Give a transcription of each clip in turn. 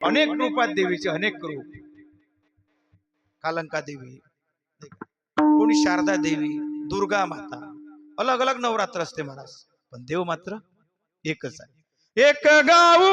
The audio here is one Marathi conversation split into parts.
अनेक रूपात देवीचे अनेक रूप. कालंका देवी कोणी शारदा देवी दुर्गा माता अलग अलग नवरात्र असते महाराज. पण देव मात्र एकच आहे. एक गाऊ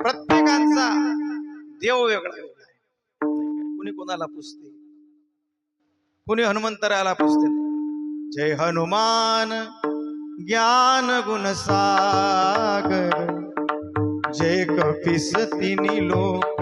प्रत्येकांचा देव वेगळा कुणी कोणाला पुजते कुणी हनुमंतराला पुजते जय हनुमान ज्ञान गुणसागर जय कपिस तिनी लोक